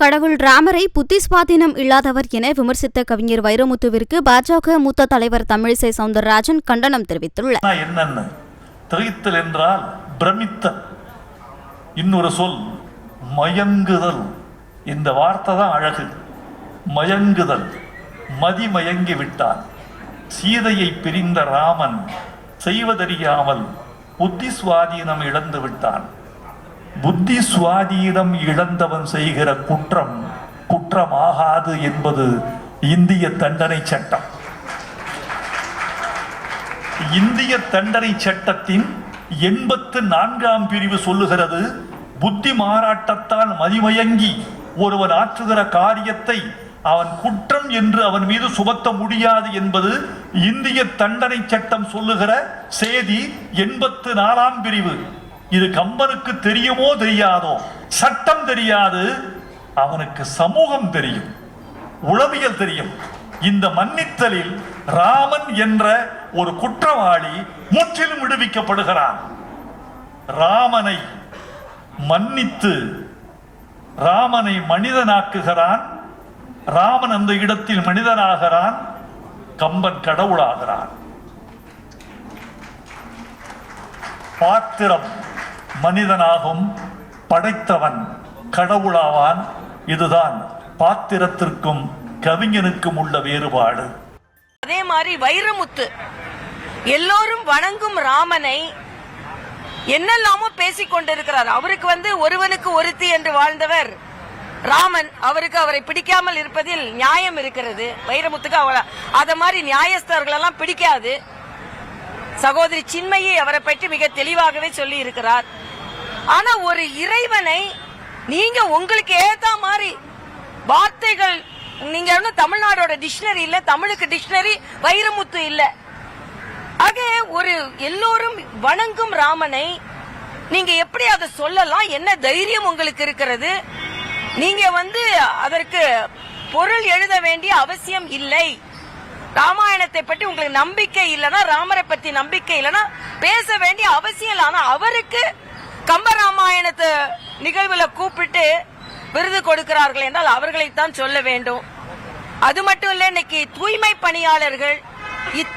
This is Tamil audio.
கடவுள் ராமரை புத்தி சுவாதீனம் இல்லாதவர் என விமர்சித்த கவிஞர் வைரமுத்துவிற்கு பாஜக மூத்த தலைவர் தமிழிசை சவுந்தரராஜன் கண்டனம் தெரிவித்துள்ளார். என்னென்ன என்னன்னு திகைத்தல் என்றால் பிரமித்தல். இன்னொரு சொல் மயங்குதல். இந்த வார்த்தை தான் அழகு. மயங்குதல். மதிமயங்கி விட்டார் சீதையை பிரிந்த ராமன் செய்வதறியாமல் புத்தி சுவாதீனம் இழந்து விட்டான். புத்தி சுவாதீனம் இழந்தவன் செய்கிற குற்றம் குற்றமாகாது என்பது இந்திய தண்டனை சட்டம். இந்திய தண்டனை சட்டத்தின் எண்பத்து நான்காம் பிரிவு சொல்லுகிறது புத்தி மாறாட்டத்தால் மதிமயங்கி ஒருவன் ஆற்றுகிற காரியத்தை அவன் குற்றம் என்று அவன் மீது சுமத்த முடியாது என்பது இந்திய தண்டனை சட்டம் சொல்லுகிற செய்தி எண்பத்து நாலாம் பிரிவு. இது கம்பனுக்கு தெரியுமோ தெரியாதோ? சட்டம் தெரியாது. அவனுக்கு சமூகம் தெரியும். உளவியல் தெரியும். இந்த மன்னித்தலில் ராமன் என்ற ஒரு குற்றவாளி முற்றிலும் விடுவிக்கப்படுகிறான். ராமனை மன்னித்து ராமனை மனிதனாக்குகிறான். ராமன் அந்த இடத்தில் மனிதனாகிறான். கம்பன் கடவுளாகிறான். பாத்திரம். மனிதனாகும் படைத்தவன் கடவுளாவான் இதுதான் பாத்திரத்திற்கும் கவிஞனுக்கும் உள்ள வேறுபாடு. அதே மாதிரி வைரமுத்து. எல்லோரும் வணங்கும் ராமனை என்னெல்லாமோ பேசிக் கொண்டிருக்கிறார். அவருக்கு வந்து ஒருவனுக்கு ஒருத்தி என்று வாழ்ந்தவர் ராமன். அவருக்கு அவரை பிடிக்காமல் இருப்பதில் நியாயம் இருக்கிறது. வைரமுத்துக்கு அவள அத மாதிரி நியாயஸ்தர்கள் எல்லாம் பிடிக்காது. சகோதரி சின்மையை அவரை பற்றி மிக தெளிவாகவே சொல்லி இருக்கிறார் ஆனா ஒரு இறைவனை நீங்க உங்களுக்கு ஏத்த மாதிரி வார்த்தைகள் நீங்க வந்து தமிழ்நாடோட டிக்ஷனரி இல்ல தமிழுக்கு டிக்ஷனரி வைரமுத்து இல்ல. ஆக ஒரு எல்லோரும் வணங்கும் ராமனை நீங்க எப்படி அதை சொல்லலாம் என்ன தைரியம் உங்களுக்கு இருக்கிறது? நீங்க வந்து அதற்கு பொருள் எழுத வேண்டிய அவசியம் இல்லை. ராமாயணத்தை பற்றி உங்களுக்கு நம்பிக்கை இல்லைன்னா ராமரை பத்தி நம்பிக்கை இல்லைன்னா பேச வேண்டிய அவசியம் இல்லை. ஆனா அவருக்கு கம்பராமாயணத்தை நிகழ்வுல கூப்பிட்டு விருது கொடுக்கிறார்கள் என்றால் அவர்களைத்தான் சொல்ல வேண்டும். அது மட்டும் இல்ல இன்னைக்கு தூய்மை பணியாளர்கள் இத்-